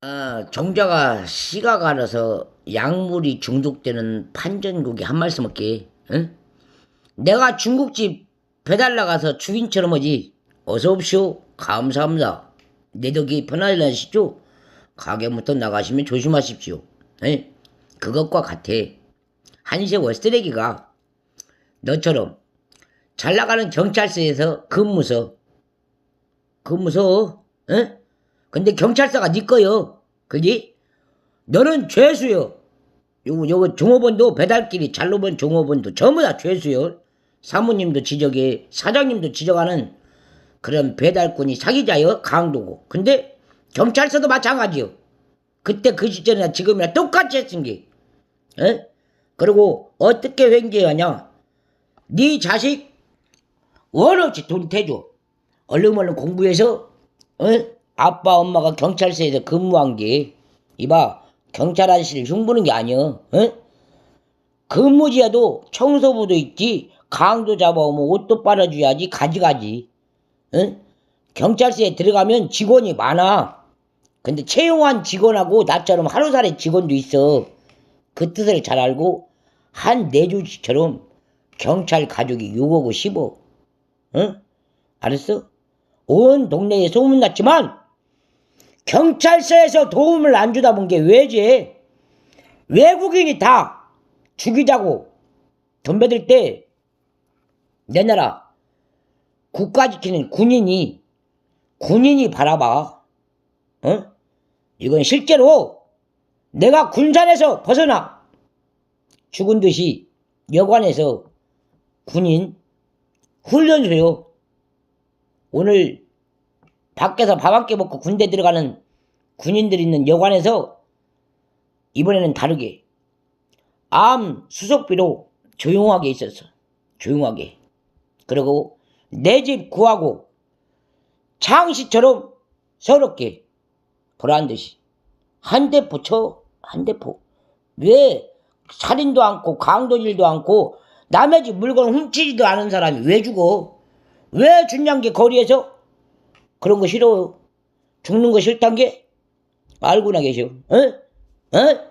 어, 정자가 씨가 가려서 약물이 중독되는 판전국이 한 말씀 할게. 응? 내가 중국집 배달 나가서 주인처럼 하지. 어서 옵시오. 감사합니다. 내 덕이 편하게 하시죠. 가게부터 나가시면 조심하십시오. 에? 그것과 같아. 한세 월 쓰레기가 너처럼 잘 나가는 경찰서에서 근무서 근무서 에? 근데 경찰서가 네 거요. 그지? 너는 죄수요. 요거 요거 종업원도 배달길이 잘로 본 종업원도 전부 다 죄수요. 사모님도 지적해 사장님도 지적하는 그런 배달꾼이 사기자요 강도고. 근데 경찰서도 마찬가지요. 그때 그 시절이나 지금이나 똑같이 했은 게. 에? 그리고 어떻게 횡재하냐? 네 자식 원 없이 돈 대줘. 얼른 얼른 공부해서 어? 아빠 엄마가 경찰서에서 근무한 게 이봐 경찰 아저씨를 흉보는 게 아니여 어? 근무지에도 청소부도 있지 강도 잡아오면 옷도 빨아줘야지 가지가지 어? 경찰서에 들어가면 직원이 많아 근데 채용한 직원하고 나처럼 하루살이 직원도 있어 그 뜻을 잘 알고 한 내조직처럼 경찰 가족이 6억 10억 응? 알았어? 온 동네에 소문났지만 경찰서에서 도움을 안 주다 본 게 왜지? 외국인이 다 죽이자고 덤벼들 때 내 나라 국가 지키는 군인이 군인이 바라봐. 어? 이건 실제로 내가 군산에서 벗어나 죽은 듯이 여관에서 군인 훈련소요. 오늘 밖에서 밥 한 끼 먹고 군대 들어가는 군인들 있는 여관에서 이번에는 다르게 암 수속비로 조용하게 있었어. 조용하게. 그리고 내 집 구하고 창시처럼 서럽게 보란 듯이 한 대 붙여 한 대포 왜 살인도 않고 강도질도 않고 남의 집 물건 훔치지도 않은 사람이 왜 죽어 왜게 거리에서 그런 거 싫어요 죽는 거 싫단 게 알고나 계셔 어? 어?